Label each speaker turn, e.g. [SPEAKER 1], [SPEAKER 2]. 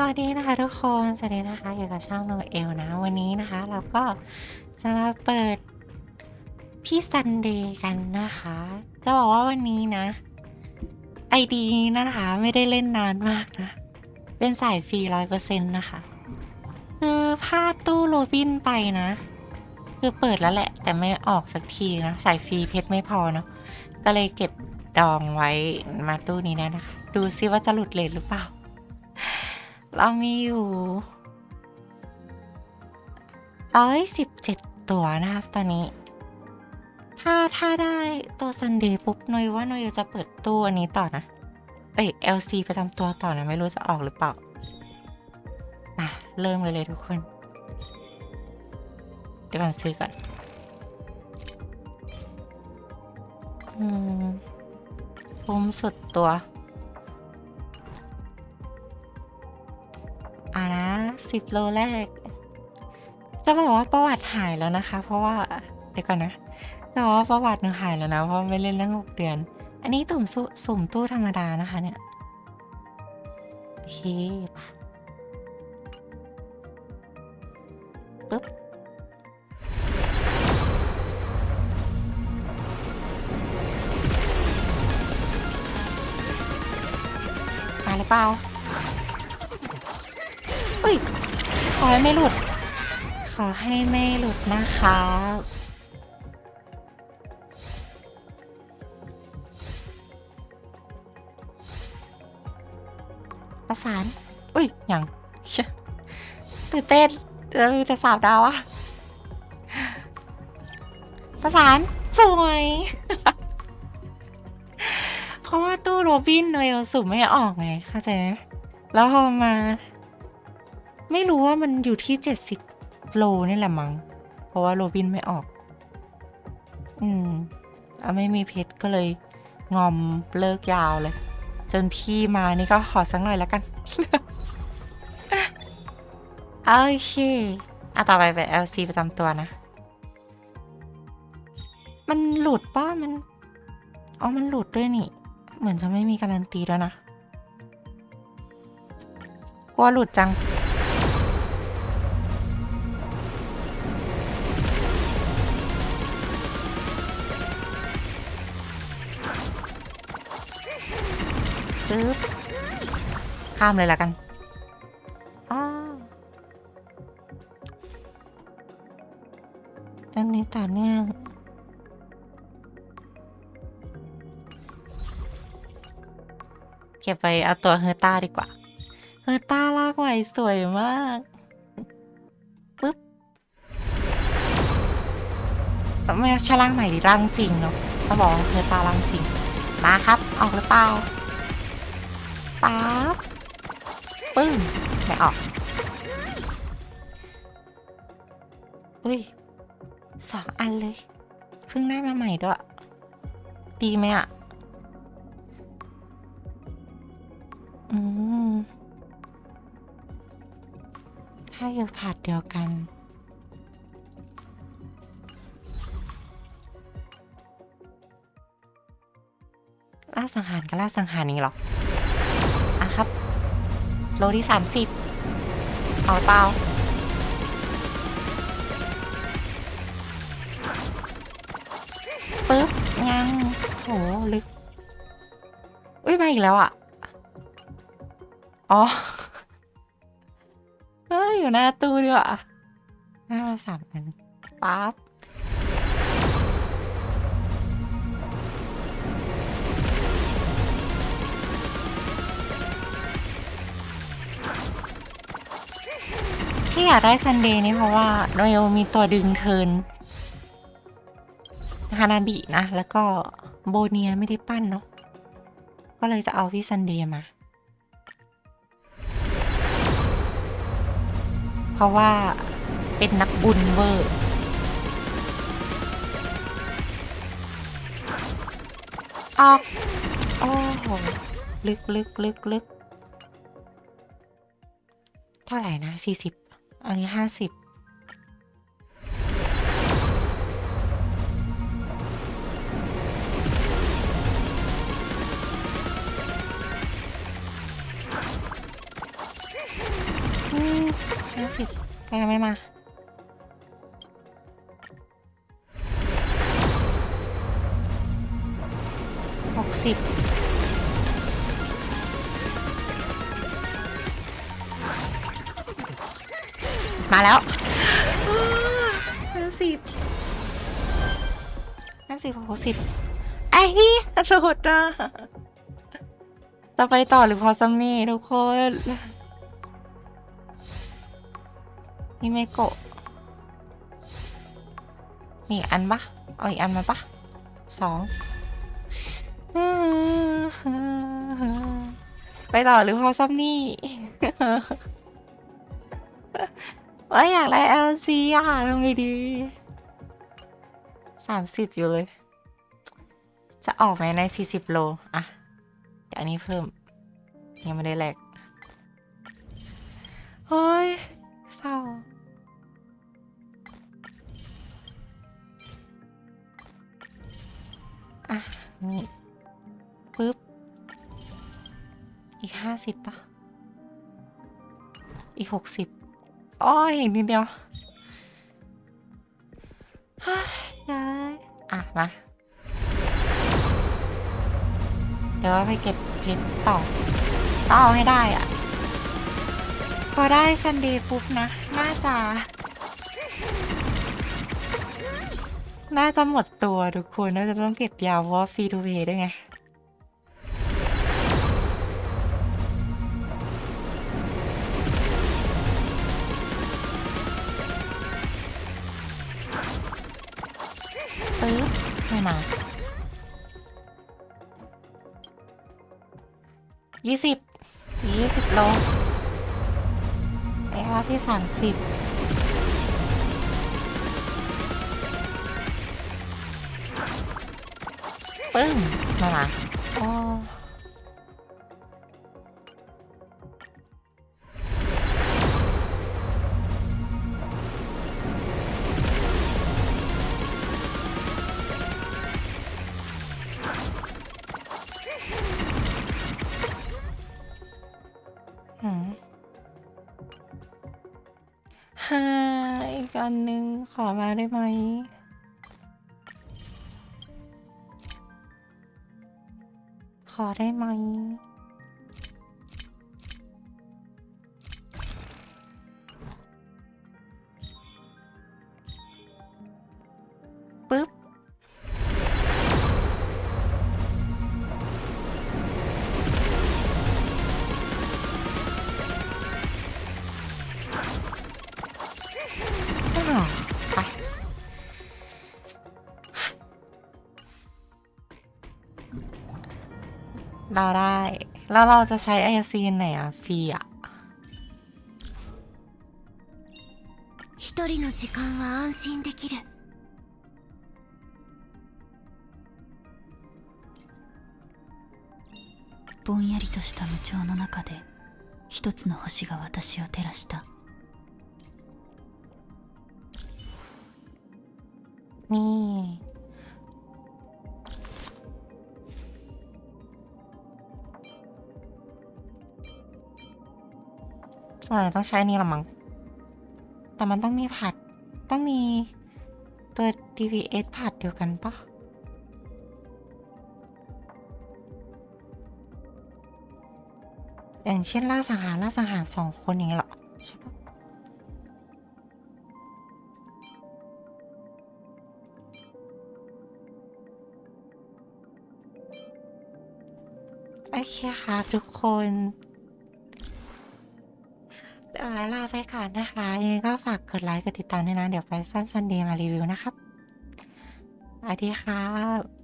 [SPEAKER 1] สวัสดีนะคะทุกคนสวัสดีนะคะอยู่กับช่องโนเอลนะ วันนี้นะคะ เราก็จะมาเปิดพี่ซันเดย์กันนะคะ จะบอกว่าวันนี้นะไอดีนะคะ ไม่ได้เล่นนานมากนะ เป็นสายฟรีร้อยเปอร์เซ็นต์นะคะ คือพลาดตู้โรบินไปนะ คือเปิดแล้วแหละ แต่ไม่ออกสักทีนะ สายฟรีเพชรไม่พอเนาะก็เลยเก็บดองไว้มาตู้นี้นะนะคะ ดูซิว่าจะหลุดเลทหรือเปล่า เรามีอยู่ร้อยสิบเจ็ดตัวนะครับตอนนี้ ถ้าถ้าได้ตัวซันเดย์ปุ๊บนอยว่านอยจะเปิดตู้อันนี้ต่อนะ เอ้ย LC ประจำตัวต่อนะ ไม่รู้จะออกหรือเปล่ามาเริ่มเลยเลยทุกคน เดี๋ยวก่อนซื้อก่อน อืมคุ้มสุดตัว 10 โลแรก จะบอกว่าประวัติหายแล้วนะคะ เพราะว่าเดี๋ยวก่อนนะจะบอกว่าประวัติหนูหายแล้วนะ เพราะไม่เล่นตั้งหกเดือน อันนี้ตุ่มสุ่มตู้ธรรมดานะคะเนี่ยโอเคปะปึ๊บมาหรือเปล่าเอ้ย ขอให้ไม่หลุด ขอให้ไม่หลุดนะคะประสานอุ้ยยังตื่นเต้นเรามีแต่สามดาวอะประสานสวยเพราะว่าตู้โรบินโนเอลสุ่มไม่ออกไงเข้าใจไหมแล้วพอมา ไม่รู้ว่ามันอยู่ที่ 70 โลนี่แหละมั้ง เพราะว่าโรบินไม่ออก อืมเอาไม่มีเพชรก็เลย งอมเลิกยาวเลย จนพี่มานี่ก็ขอสักหน่อยแล้วกัน โอเคอะต่อไปเป็น LC ประจำตัวนะ มันหลุดป้ามันอ๋อมันหลุดด้วยนี่ เหมือนจะไม่มีการันตีด้วนะกลัวหลุดจัง ปึ๊บข้ามเลยละกันอ้าวด้านนี้ต่อเนื่องเก็บไปเอาตัวเฮอร์ต้าดีกว่า เฮอร์ต้าลากไหวสวยมากปึ๊บแต่ไม่ใช่ร่างใหม่ดิร่างจริงเนาะต้องบอกว่าเฮอร์ต้าร่างจริง มาครับ ออกหรือเปล่า ป๊าบปึ้งไม่ออกอุ้ยสองอันเลยเพิ่งได้มาใหม่ด้วย ดีไหมอะ อืม ถ้าอยู่ผาดเดียวกัน ล่าสังหารก็ล่าสังหารนี้หรอ โลที่สามสิบเอาเปล่าปึ๊บยังโหลึกอุ้ยมาอีกแล้วอะ อ๋อเฮ้ยอยู่หน้าตู้ดีกว่าหน้ามาสามอันปั๊บ อยากได้ซันเดย์นี่เพราะว่าโนเอลมีตัวดึงเทินฮานาบินะ แล้วก็โบเนียไม่ได้ปั้นเนาะก็เลยจะเอาพี่ซันเดย์มา เพราะว่าเป็นนักบุญเวอร์ออกโอ้โหลึกลึกลึกลึกเท่าไหร่นะสี่สิบ อันนี้ห้าสิบห้าสิบก็ยังไม่มาหกสิบ มาแล้วห้าสิบห้าสิบหกสิบไอ้พี่โหดอะจะไปต่อหรือพอซัมนี่ทุกคนนี่ไม่โกะมีอีกอันปะเอาอีกอันมาปะสองไปต่อหรือพอซัมนี่ ว่าอยากได้ LC อะทำไงดีสามสิบอยู่เลย จะออกไหมในสี่สิบโล อะเดี๋ยวอันนี้เพิ่ม ยังไม่ได้แลกเฮ้ยเศร้าอะ นี่ปึ๊บ อีกห้าสิบป่ะ อีกหกสิบ อ้อยอีกนิดเดียวเฮ้ยายอะ มา เดี๋ยวไปเก็บเพชรต่อต้องเอาให้ได้อะ พอได้ซันเดย์ปุ๊บนะ น่าจะ น่าจะหมดตัวทุกคน น่าจะต้องเก็บยาวเพราะว่าฟรีทูเพย์ด้วยไง ปึ๊บไม่มายี่สิบยี่สิบโลไอ้รอบที่สามสิบปึ้งมามาโอ้ อันหนึ่งขอมาได้ไหมขอได้ไหม เราได้ แล้วเราจะใช้ไอซีไหนอะฟรีอะ
[SPEAKER 2] 一人の時間は安心できるぼんやりとした無調の中で一つの星が私を照らした
[SPEAKER 1] นี่ ส่วนใหญ่ต้องใช้นี่ละมั้ง แต่มันต้องมีผัด ต้องมีตัว DVS ผัดเดียวกันปะอย่างเช่นล่าสังหารล่าสังหารสองคนอย่างเงี้ยหรอใช่ปะโอเคครับทุกคน ลาไปก่อนนะคะยังไงก็ฝากกดไลค์กดติดตามด้วยนะ เดี๋ยวไปฟันซันเดย์มารีวิวนะครับสวัสดีครับ